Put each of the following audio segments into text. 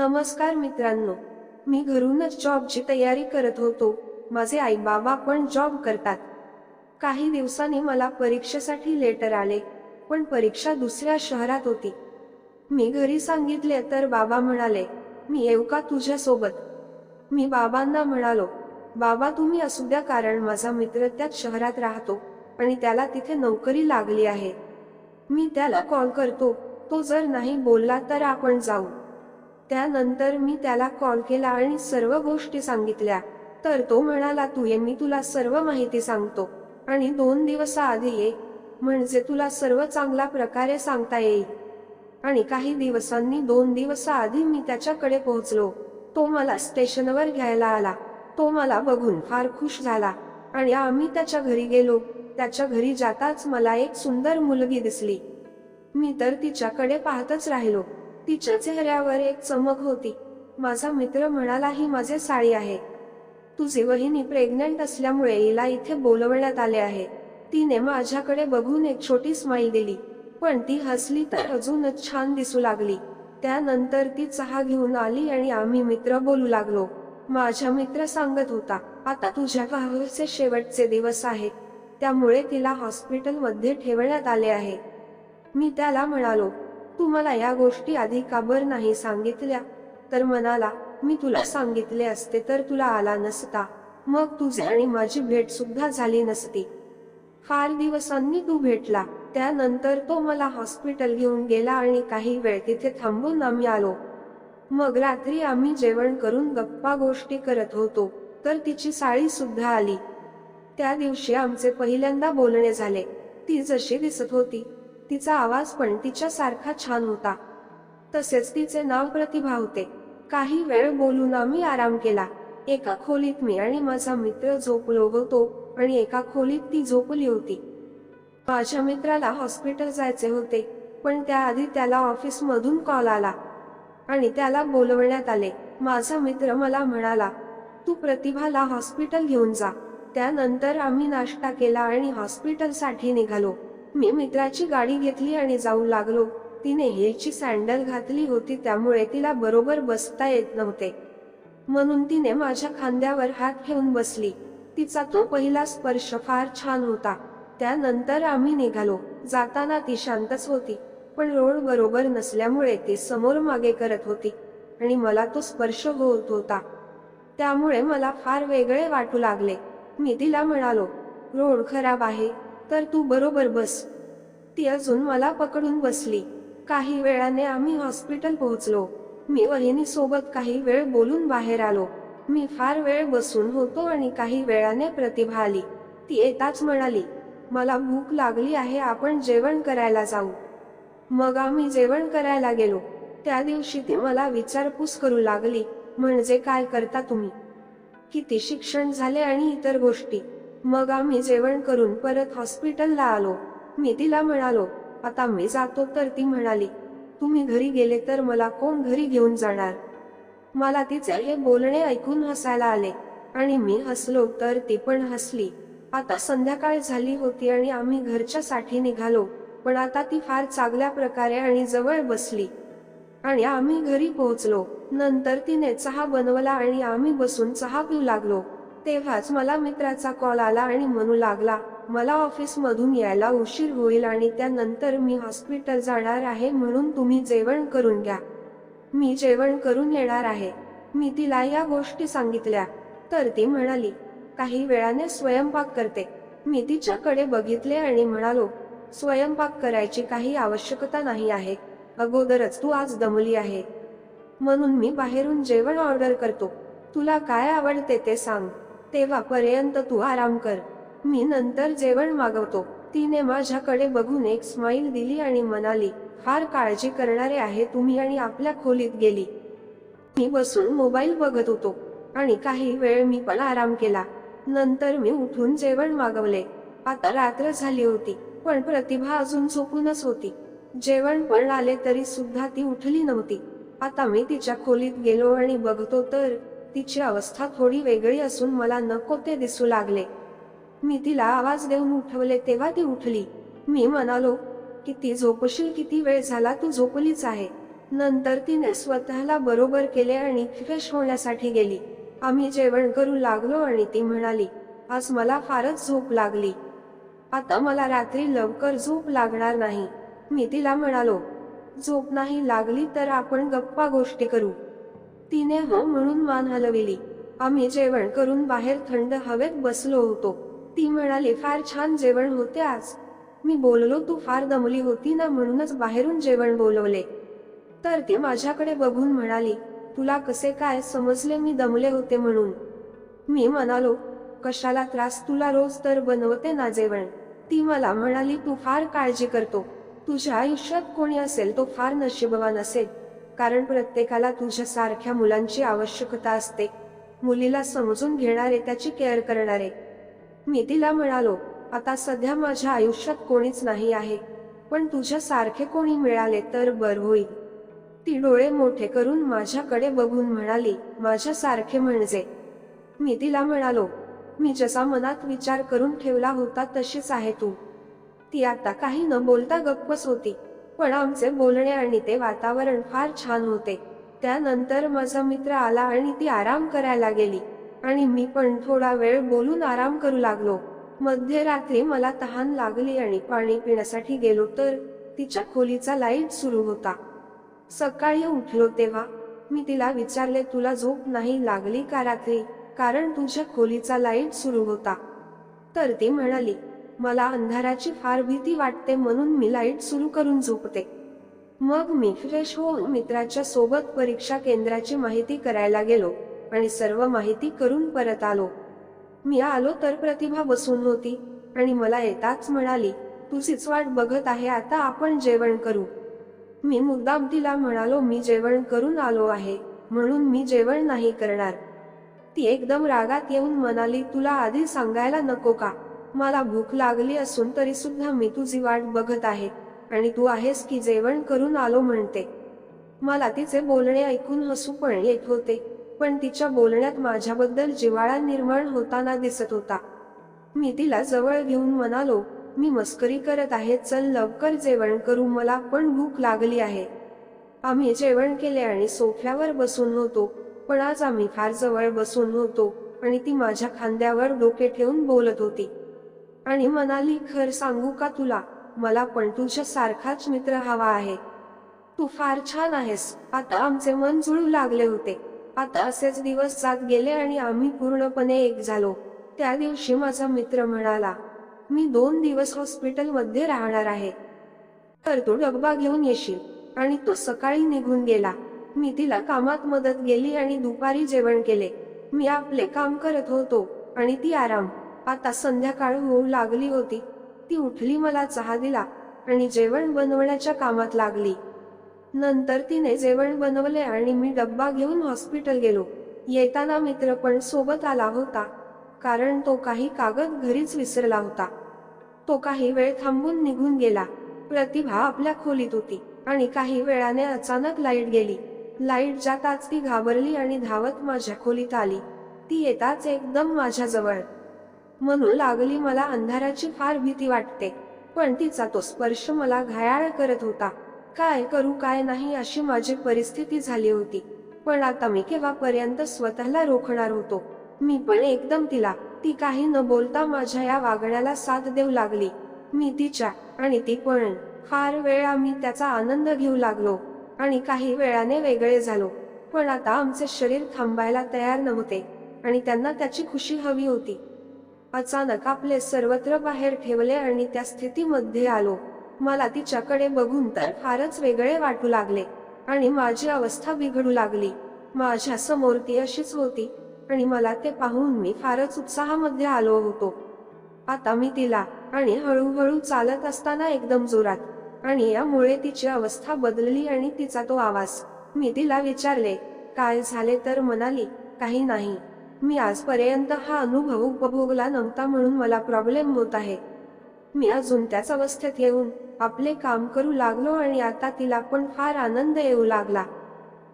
नमस्कार मित्रांनो मी घरूनच जॉबची तयारी करत होतो. माझे आई बाबा पण जॉब करतात. काही दिवसांनी मला परीक्षेसाठी लेटर आले पण परीक्षा दुसऱ्या शहरात होती. मी घरी सांगितले तर बाबा म्हणाले मी येऊ का तुझ्यासोबत? मी बाबांना म्हणालो बाबा तुम्ही असू द्या कारण माझा मित्र त्याच शहरात राहतो आणि त्याला तिथे नोकरी लागली आहे. मी त्याला कॉल करतो. तो जर नाही बोलला तर आपण जाऊ. त्यानंतर मी त्याला कॉल केला आणि सर्व गोष्टी सांगितल्या. तर तो म्हणाला तू ये मी तुला सर्व माहिती सांगतो. आणि दोन दिवसाआधी ये म्हणजे तुला सर्व चांगल्या प्रकारे सांगता येईल. आणि काही दिवसांनी दोन दिवसाआधी मी त्याच्याकडे पोहोचलो. तो मला स्टेशनवर घ्यायला आला. तो मला बघून फार खुश झाला. आणि आम्ही त्याच्या घरी गेलो. त्याच्या घरी जाताच मला एक सुंदर मुलगी दिसली. मी तर तिच्याकडे पाहतच राहिलो. तिच्या चेहऱ्यावर एक चमक होती. माझा मित्र म्हणाला ही माझे साळी आहे. तुझी वहिनी प्रेग्नंट असल्यामुळे हिला इथे बोलवण्यात आले आहे. तिने माझ्याकडे बघून एक छोटी स्माईल दिली. पण ती हसली तर अजूनच छान दिसू लागली. त्यानंतर ती चहा घेऊन आली आणि आम्ही मित्र बोलू लागलो. माझा मित्र सांगत होता आता तुझ्या भावाचे शेवटचे दिवस आहेत त्यामुळे तिला हॉस्पिटलमध्ये ठेवण्यात आले आहे. मी त्याला म्हणालो तू मला या गोष्टी आधी काबर नाही सांगितल्या? तर म्हणाला मी तुला सांगितले असते तर तुला आला नसता. मग तुझी आणि माझी भेट सुद्धा झाली नसती. फार दिवसांनी तू भेटला. त्यानंतर तो मला हॉस्पिटल घेऊन गेला आणि काही वेळ तिथे थांबून आम्ही आलो. मग रात्री आम्ही जेवण करून गप्पा गोष्टी करत होतो तर तिची साळी सुद्धा आली. त्या दिवशी आमचे पहिल्यांदा बोलणे झाले. ती जशी दिसत होती तिचा आवाज पण तिच्या सारखा छान होता. तसेच तिचे नाव प्रतिभा होते. काही वेळ बोलून आम्ही आराम केला. एका खोलीत मी आणि माझा मित्र झोपलो होतो आणि एका खोलीत ती झोपली होती. माझ्या मित्राला हॉस्पिटल जायचे होते पण त्याआधी त्याला ऑफिसमधून कॉल आला आणि त्याला बोलवण्यात आले. माझा मित्र मला म्हणाला तू प्रतिभाला हॉस्पिटल घेऊन जा. त्यानंतर आम्ही नाश्ता केला आणि हॉस्पिटलसाठी निघालो. मी मित्राची गाडी घेतली आणि जाऊ लागलो. तिने हिलची सँडल घातली होती त्यामुळे तिला बरोबर बसता येत नव्हते. म्हणून तिने माझ्या खांद्यावर हात ठेवून बसली. तिचा तो पहिला स्पर्श फार छान होता. त्यानंतर आम्ही निघालो. जाताना ती शांतच होती पण रोड बरोबर नसल्यामुळे ती समोर मागे करत होती आणि मला तो स्पर्श होत होता. त्यामुळे मला फार वेगळे वाटू लागले. मी तिला म्हणालो रोड खराब आहे. तर तू बरोबर बस. ती अजून मला पकडून बसली. काही वेळाने आम्ही हॉस्पिटल पोहोचलो. मी वहिनीसोबत काही वेळ बोलून बाहेर आलो. मी फार वेळ बसून होतो आणि काही वेळाने प्रतिभा आली. ती येताच म्हणाली मला भूक लागली आहे आपण जेवण करायला जाऊ. मग आम्ही जेवण करायला गेलो. त्या दिवशी ती मला विचारपूस करू लागली म्हणजे काय करता तुम्ही? किती शिक्षण झाले आणि इतर गोष्टी? मग आम्ही जेवण करून परत हॉस्पिटलला आलो. मी तिला म्हणालो आता मी जातो. तर ती म्हणाली तुम्ही घरी गेले तर मला कोण घरी घेऊन जाणार? मला तिचे हे बोलणे ऐकून हसायला आले आणि मी हसलो तर ती पण हसली. आता संध्याकाळ झाली होती आणि आम्ही घरच्या साठी निघालो पण आता ती फार चांगल्या प्रकारे आणि जवळ बसली. आणि आम्ही घरी पोहोचलो. नंतर तिने चहा बनवला आणि आम्ही बसून चहा पिऊ लागलो. तेव्हाच मला मित्राचा कॉल आला आणि म्हणू लागला मला ऑफिसमधून यायला उशीर होईल आणि त्यानंतर मी हॉस्पिटल जाणार आहे म्हणून तुम्ही जेवण करून घ्या. मी जेवण करून येणार आहे. मी तिला या गोष्टी सांगितल्या. तर ती म्हणाली काही वेळाने स्वयंपाक करते. मी तिच्याकडे बघितले आणि म्हणालो स्वयंपाक करायची काही आवश्यकता नाही आहे. अगोदरच तू आज दमली आहे. म्हणून मी बाहेरून जेवण ऑर्डर करतो. तुला काय आवडते ते सांग. तेव्हापर्यंत तू आराम कर. मी नंतर जेवण मागवतो. तिने माझ्याकडे बघून एक स्माईल दिली आणि म्हणाली फार काळजी करणारे आहे तुम्ही आणि आपल्या खोलीत गेली. मी बसून मोबाईल बघत होतो आणि काही वेळ मी पण आराम केला. नंतर मी उठून जेवण मागवले. आता रात्र झाली होती पण प्रतिभा अजून झोपूनच होती. जेवण पण आले तरी सुद्धा ती उठली नव्हती. आता मी तिच्या खोलीत गेलो आणि बघतो तर तिची अवस्था थोडी वेगळी असून मला नको ते दिसू लागले. मी तिला आवाज देऊन उठवले तेव्हा ती उठली. मी म्हणालो किती झोपशील किती वेळ झाला तू झोपलीच आहे. नंतर तिने स्वतःला बरोबर केले आणि फ्रेश होण्यासाठी गेली. आम्ही जेवण करू लागलो आणि ती म्हणाली आज मला फारच झोप लागली. आता मला रात्री लवकर झोप लागणार नाही. मी तिला म्हणालो झोप नाही लागली तर आपण गप्पा गोष्टी करू. तिने हो म्हणून मान हलविली. आम्ही जेवण करून बाहेर थंड हवेत बसलो होतो. ती म्हणाली फार छान जेवण होते आज. मी बोललो तू फार दमली होती ना म्हणूनच बाहेरून जेवण बोलवले. तर ती माझ्याकडे बघून म्हणाली तुला कसे काय समजले मी दमले होते म्हणून? मी म्हणालो कशाला त्रास तुला रोज तर बनवते ना जेवण. ती मला म्हणाली तू फार काळजी करतो. तुझ्या आयुष्यात कोणी असेल तो फार नशीबवान असेल. कारण प्रत्येकाला तुझ्यासारख्या मुलांची आवश्यकता असते. मुलीला समजून घेणारे त्याची केअर करणारे. मी तिला मिळालो आता सध्या माझ्या आयुष्यात कोणीच नाही आहे. पण तुझ्या सारखे कोणी मिळाले तर बर होईल. ती डोळे मोठे करून माझ्याकडे बघून म्हणाली माझ्यासारखे म्हणजे? मी तिला मिळालो मी जसा मनात विचार करून ठेवला होता तशीच आहे तू. ती आता काही न बोलता गप्पच होती. पण आमचे बोलणे आणि ते वातावरण फार छान होते. त्यानंतर माझा मित्र आला आणि ती आराम करायला गेली. आणि मी पण थोडा वेळ बोलून आराम करू लागलो. मध्यरात्री मला तहान लागली आणि पाणी पिण्यासाठी गेलो तर तिच्या खोलीचा लाइट सुरू होता. सकाळी उठलो तेव्हा मी तिला विचारले तुला झोप नाही लागली का रात्री? कारण तुझ्या खोलीचा लाइट सुरू होता. तर ती म्हणाली मला अंधाराची फार भीती वाटते म्हणून मी लाइट सुरू करून झोपते. मग मी फ्रेश होऊन मित्राच्या सोबत परीक्षा केंद्राची माहिती करायला गेलो आणि सर्व माहिती करून परत आलो. मी आलो तर प्रतिभा बसून होती आणि मला येताच म्हणाली तुझीच वाट बघत आहे आता आपण जेवण करू. मी मुद्दाम तिला म्हणालो मी जेवण करून आलो आहे म्हणून मी जेवण नाही करणार. ती एकदम रागात येऊन म्हणाली तुला आधी सांगायला नको का? मला भूक लागली असून तरी सुद्धा मी तुझी वाट बघत आहे आणि तू आहेस की जेवण करून आलो म्हणते. मला तिचे बोलणे ऐकून हसू पण येत होते पण तिच्या बोलण्यात माझ्याबद्दल जिवाळा निर्माण होताना दिसत होता. मी तिला जवळ घेऊन म्हणालो मी मस्करी करत आहे चल लवकर जेवण करू मला पण भूक लागली आहे. आम्ही जेवण केले आणि सोफ्यावर बसून होतो पण आज आम्ही फार जवळ बसून होतो आणि ती माझ्या खांद्यावर डोके ठेवून बोलत होती. आणि म्हणाली खर सांगू का तुला? मला पण तुझ्या सारखाच मित्र हवा आहे. तू फार छान आहेस. आता आमचे मन जुळू लागले होते. आता असेच दिवस जात गेले आणि आम्ही पूर्णपणे एक झालो. त्या दिवशी माझा मित्र म्हणाला मी दोन दिवस हॉस्पिटलमध्ये राहणार आहे. तर तू डब्बा घेऊन येशील. आणि तो सकाळी निघून गेला. मी तिला कामात मदत गेली आणि दुपारी जेवण केले. मी आपले काम करत होतो आणि ती आराम आता संध्याकाळ होऊ लागली होती. ती उठली मला चहा दिला आणि जेवण बनवण्याच्या कामात लागली. नंतर तिने जेवण बनवले आणि मी डब्बा घेऊन हॉस्पिटल गेलो. येताना मित्र पण सोबत आला होता कारण तो काही कागद घरीच विसरला होता. तो काही वेळ थांबून निघून गेला. प्रतिभा आपल्या खोलीत होती आणि काही वेळाने अचानक लाइट गेली. लाइट जाताच ती घाबरली आणि धावत माझ्या खोलीत आली. ती येताच एकदम माझ्याजवळ. म्हणू लागली मला अंधाराची फार भीती वाटते. पण तिचा तो स्पर्श मला घायाळ करत होता. काय करू काय नाही अशी माझी परिस्थिती झाली होती. पण आता मी केव्हापर्यंत स्वतःला रोखणार होतो? मी पण एकदम तिला ती काही न बोलता माझ्या या वागण्याला साथ देऊ लागली. मी तिच्या आणि ती पण. फार वेळ आम्ही त्याचा आनंद घेऊ लागलो. आणि काही वेळाने वेगळे झालो. पण आता आमचे शरीर थांबायला तयार नव्हते. आणि त्यांना त्याची खुशी हवी होती. अचानक आपले सर्वत्र बाहेर ठेवले आणि त्या स्थितीमध्ये आलो. मला तिच्याकडे बघून तर फारच वेगळे वाटू लागले आणि माझी अवस्था बिघडू लागली. माझ्यासमोर ती अशीच होती आणि मला ते पाहून मी फारच उत्साहामध्ये आलो होतो. आता मी तिला आणि हळूहळू चालत असताना एकदम जोरात आणि यामुळे तिची अवस्था बदलली आणि तिचा तो आवाज मी तिला विचारले काय झाले? तर म्हणाली काही नाही. मी आजपर्यंत हा अनुभव उपभोगला नव्हता म्हणून मला प्रॉब्लेम होत आहे. मी अजून त्याच अवस्थेत येऊन आपले काम करू लागलो आणि आता तिला पण फार आनंद येऊ लागला.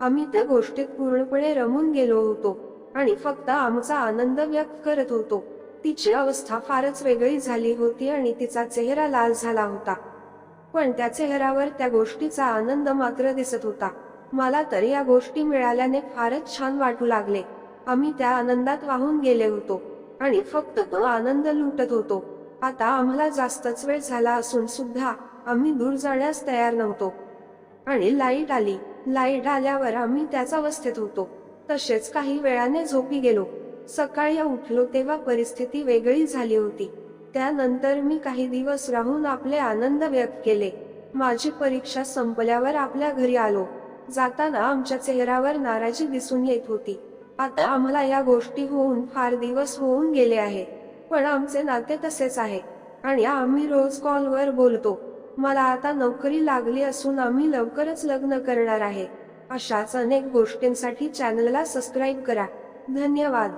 आम्ही त्या गोष्टीत पूर्णपणे रमून गेलो होतो आणि फक्त आमचा आनंद व्यक्त करत होतो. तिची अवस्था फारच वेगळी झाली होती आणि तिचा चेहरा लाल झाला होता. पण त्या चेहऱ्यावर त्या गोष्टीचा आनंद मात्र दिसत होता. मला तर या गोष्टी मिळाल्याने फारच छान वाटू लागले. आम्ही त्या आनंदात वाहून गेले होतो आणि फक्त तो आनंद लुटत होतो. आता आम्हाला जास्तच वेळ झाला असून सुद्धा आम्ही दूर जाण्यास तयार नव्हतो. आणि लाइट आली. लाइट आल्यावर आम्ही त्याच अवस्थेत होतो. तसेच काही वेळाने झोपी गेलो. सकाळी उठलो तेव्हा परिस्थिती वेगळी झाली होती. त्यानंतर मी काही दिवस राहून आपले आनंद व्यक्त केले. माझी परीक्षा संपल्यावर आपल्या घरी आलो. जाताना आमच्या चेहऱ्यावर नाराजी दिसून येत होती. आता आम्हाला या गोष्टी होऊन फार दिवस होऊन गेले आहे पण आमचे नाते तसेच आहे. आणि आम्ही रोज कॉलवर बोलतो. मला आता नोकरी लागली असून आम्ही लवकरच लग्न करणार आहे. अशाच अनेक गोष्टींसाठी चॅनलला सबस्क्राईब करा. धन्यवाद.